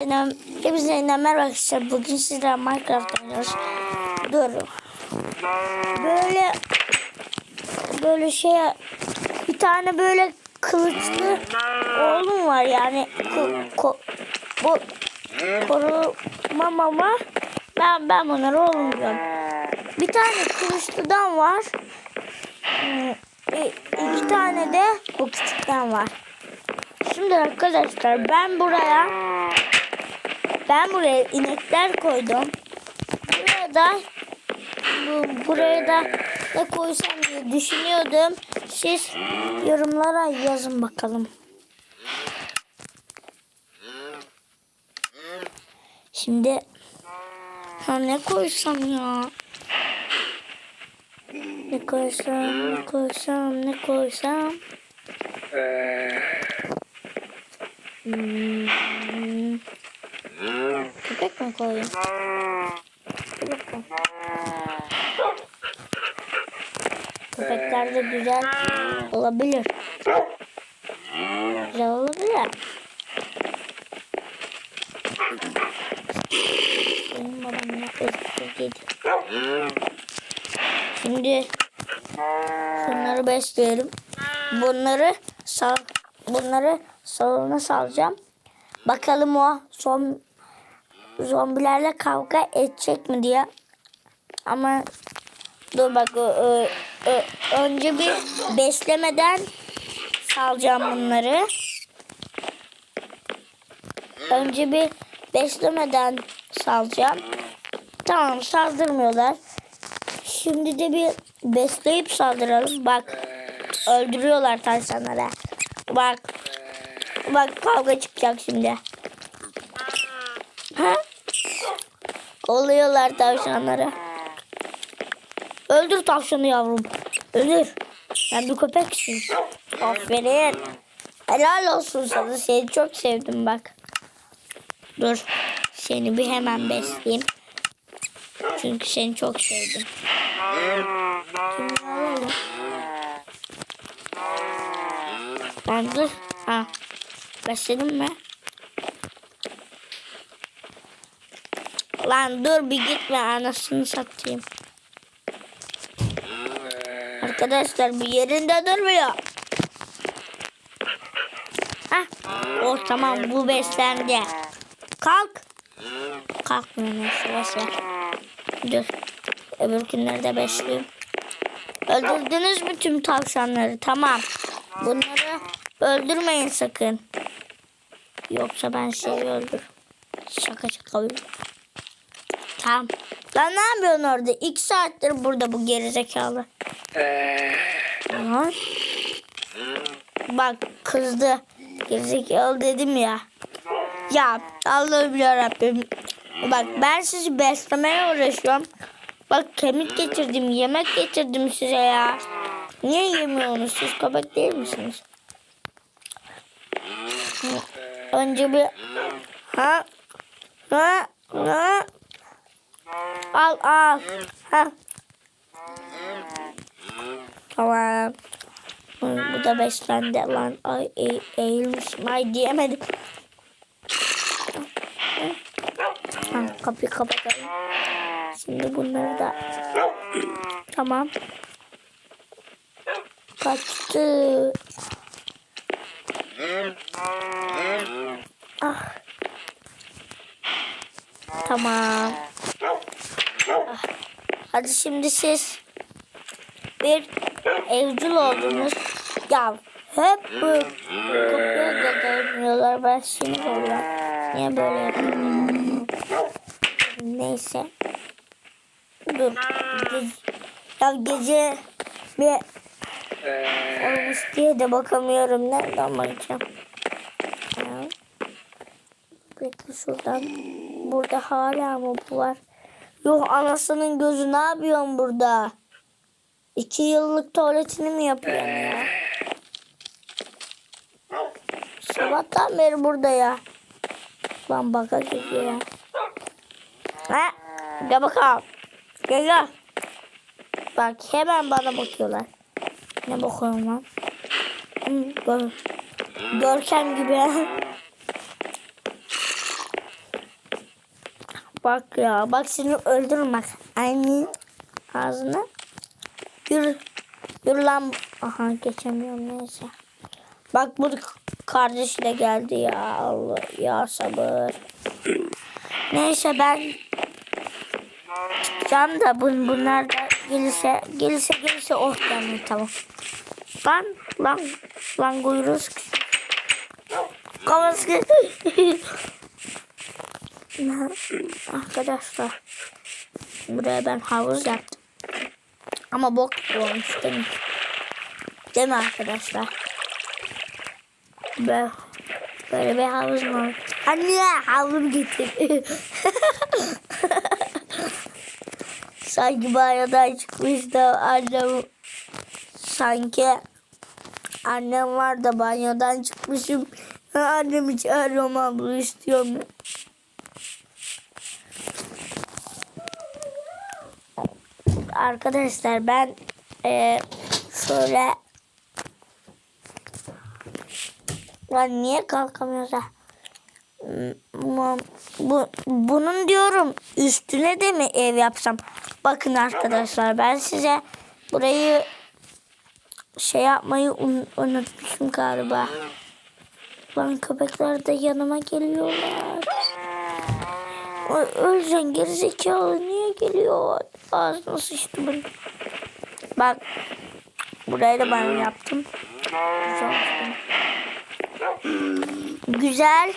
Hepinize yeniden merhaba arkadaşlar. Bugün sizlerle Minecraft oynuyoruz. Dur. Böyle böyle şey bir tane böyle kılıçlı oğlum var yani ko, ko, korumam ama ben ben bunları oğlum diyorum. Bir tane kılıçlıdan var. Hmm, i- iki tane de bu küçükten var. Şimdi arkadaşlar ben buraya ben buraya inekler koydum. Buraya da bu, buraya da ne koysam diye düşünüyordum. Siz yorumlara yazın bakalım. Şimdi ha ne koysam ya? Ne koysam, ne koysam, ne koysam? Hmm. Köpek mi koyayım? Köpekler de güzel olabilir. Güzel olabilir. Benim babam öldürdü. Şimdi şunları besleyelim. Bunları sal bunları salona salacağım. Bakalım o son zombilerle kavga edecek mi diye. Ama dur bak ö- ö- ö- önce bir beslemeden salacağım bunları. Önce bir beslemeden salacağım. Tamam saldırmıyorlar. Şimdi de bir besleyip saldıralım. Bak öldürüyorlar tavşanlara. Bak bak kavga çıkacak şimdi. Ha? Oluyorlar tavşanlara. Öldür tavşanı yavrum. Öldür. Sen bir köpeksin. Aferin. Helal olsun sana. Seni çok sevdim bak. Dur. Seni bir hemen besleyeyim. Çünkü seni çok sevdim. Ben dur. Ha. Besledim mi? Lan dur bir gitme anasını satayım. Arkadaşlar bir yerinde durmuyor. Hah. Oh tamam bu beslendi. Kalk. Kalkmıyor neyse. Dur. Öbür günleri de besleyeyim. Öldürdünüz mü tüm tavşanları? Tamam. Bunları öldürmeyin sakın. Yoksa ben seni öldür. Şaka şaka öldür. Tamam. Lan ne yapıyorsun orada? İki saattir burada bu gerizekalı. Lan. Bak kızdı. Gerizekalı dedim ya. Ya Allah'ım yarabbim. Bak ben sizi beslemeye uğraşıyorum. Bak kemik getirdim, yemek getirdim size ya. Niye yemiyorsunuz? Siz köpek değil misiniz? Önce bir... Ha? Ha? Ha? Al al. Tamam. Bu da beslendi lan. Ay eğ, eğilmişim. Ay diyemedim. Ha, kapıyı kapatalım. Şimdi bunları da tamam. Kaçtı. Ah. Tamam. Hadi şimdi siz bir evcil oldunuz. Ya hep bu kapıya da dayanıyorlar. Ben sinir oluyorum. Niye böyle? Neyse. Dur. Ya gece bir olmuş diye de bakamıyorum. Nereden bakacağım? Bekle şuradan. Burada hala mı bu var? Yok anasının gözü ne yapıyorsun burada? İki yıllık tuvaletini mi yapıyorsun ya? Sabahtan beri burada ya. Lan baka gidiyor ya. Ha? Gel bakalım. Gel gel. Bak hemen bana bakıyorlar. Ne bakıyorum lan? Hı, Gör, görkem gibi. Bak ya bak seni öldürürüm bak. Aynı ağzına. Yürü. Yürü lan. Aha geçemiyorum neyse. Bak bu kardeş de geldi ya Allah ya sabır. Neyse ben çıkacağım da bun, bunlar da gelirse gelirse gelirse oh yani tamam. Lan lan lan kuyruğu. Kafası Arkadaşlar buraya ben havuz yaptım. Ama bok olmuş değil mi? Değil mi arkadaşlar? Böyle, böyle bir havuz mu olur? Anne havlum getir. sanki banyodan çıkmış da annem sanki annem var da banyodan çıkmışım. Annemi çağırıyorum abla istiyorum. Arkadaşlar ben eee şöyle Lan niye kalkamıyoruz ha? Bu, bu, bunun diyorum üstüne de mi ev yapsam? Bakın arkadaşlar ben size burayı şey yapmayı un, unutmuşum galiba. Lan köpekler de yanıma geliyorlar. Öleceksin gerizekalı niye geliyor? Ağzına sıçtı bunu. Bak burayı da ben yaptım. Güzel. Güzel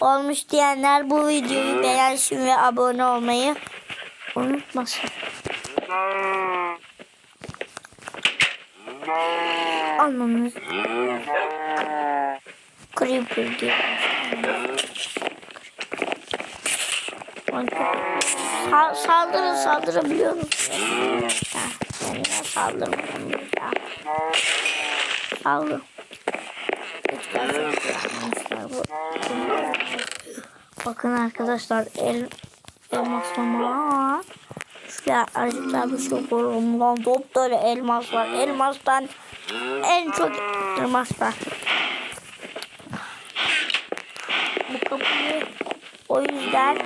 olmuş diyenler bu videoyu beğensin ve abone olmayı unutmasın. Anlamız. Creeper gibi. Lan çok- Sa saldırın saldırabiliyor musun? Ha, ben ya saldırmadım ya. Saldır. Hiç gerçekten yapmamışlar bu. Bakın arkadaşlar el elmaslama. Şuraya azıcık bir şey koyalım lan. Top böyle elmas var. Elmastan en çok elmas var. Bu kapıyı o yüzden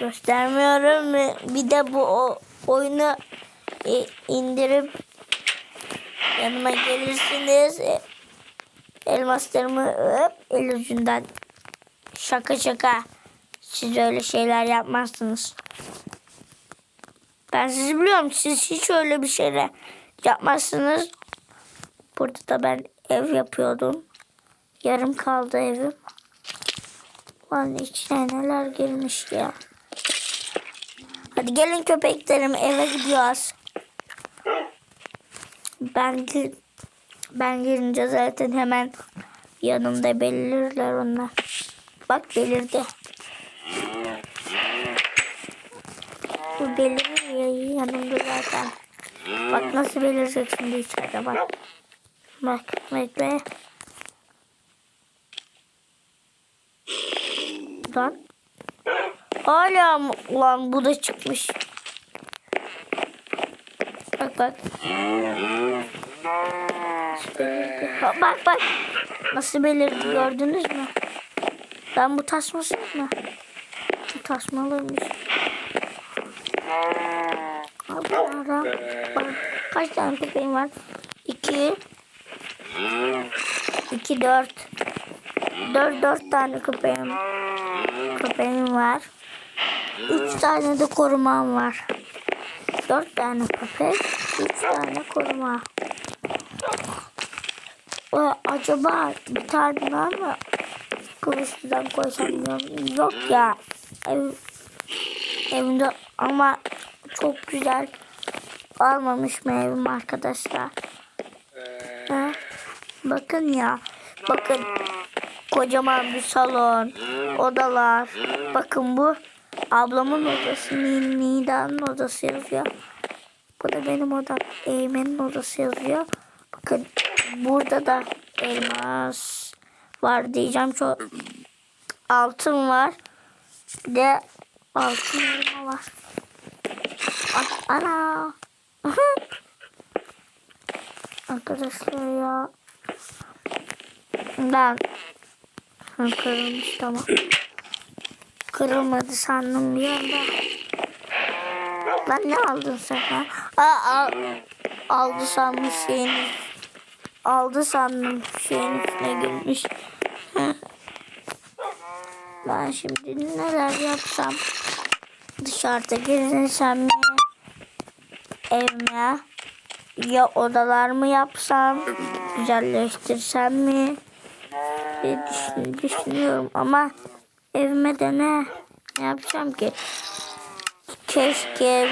göstermiyorum. Bir de bu oyunu e, indirip yanıma gelirsiniz. E, elmaslarımı öp el ucundan şaka şaka siz öyle şeyler yapmazsınız. Ben sizi biliyorum. Siz hiç öyle bir şeyler yapmazsınız. Burada da ben ev yapıyordum. Yarım kaldı evim. Lan içine neler girmiş ya. Hadi gelin köpeklerim eve gidiyoruz. Ben ben girince zaten hemen yanımda belirler onlar. Bak belirdi. Bu belirir ya yanımda zaten. Bak nasıl belirecek şimdi içeride bak. Bak bekle. Lan. Hala mı? Ulan bu da çıkmış. Bak bak. Bak bak bak. Nasıl belirdi gördünüz mü? Ben bu tasmasız mı? Bu tasmalıymış. Ara. Bak, kaç tane köpeğim var? İki. İki dört. Dört dört tane köpeğim. Köpeğim var. Üç tane de korumam var. Dört tane köpek. Üç tane koruma. O, acaba bir tane daha mı kılıçlıdan koysam yok, yok ya. Ev, evimde ama çok güzel almamış mı evim arkadaşlar. Ha? Bakın ya. Bakın kocaman bir salon, odalar. Bakın bu ablamın odası, Nida'nın odası yazıyor. Bu da benim odam, Eymen'in odası yazıyor. Bakın burada da elmas var diyeceğim. Çok altın var. Bir de altın elma var. Ah, ana. Arkadaşlar ya. Ben kırılmış tamam. Kırılmadı sandım bir anda. Lan ne aldın sen ha? Aa, al, aldı sanmış şeyin. Aldı sandım şeyin içine girmiş. Ben şimdi neler yapsam? Dışarıda gezinsem mi? Ev mi? Ya odalar mı yapsam? Güzelleştirsem mi? diye düşün- düşünüyorum ama evime de ne, yapacağım ki? Keşke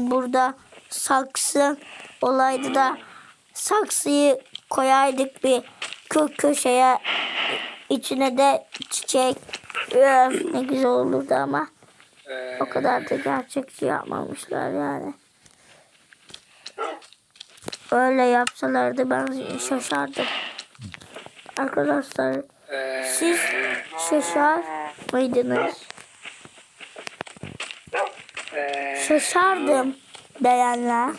burada saksı olaydı da saksıyı koyaydık bir kök köşeye içine de çiçek Öf, ne güzel olurdu ama o kadar da gerçekçi yapmamışlar yani. Öyle yapsalardı ben şaşardım. Arkadaşlar siz şaşar mıydınız? Şaşardım diyenler.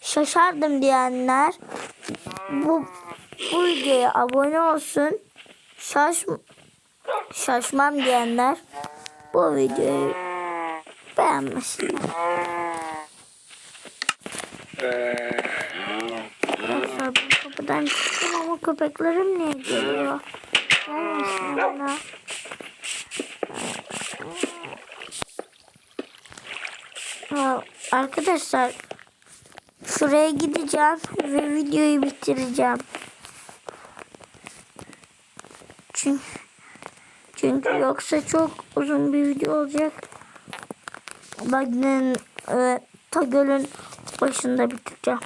Şaşardım diyenler bu bu videoya abone olsun. Şaş şaşmam diyenler bu videoyu beğenmesinler. Arkadaşlar ben kapıdan çıktım ama köpeklerim niye geliyor? Gelmesin bana. Ha, Arkadaşlar şuraya gideceğim ve videoyu bitireceğim. Çünkü, çünkü yoksa çok uzun bir video olacak. Bagne'nin e, ta başında bitireceğim.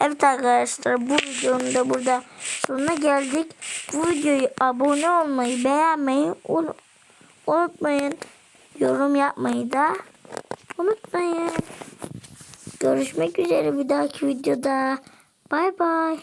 Evet arkadaşlar bu videonun da burada sonuna geldik. Bu videoyu abone olmayı, beğenmeyi unu- unutmayın. Yorum yapmayı da unutmayın. Görüşmek üzere bir dahaki videoda. Bay bay.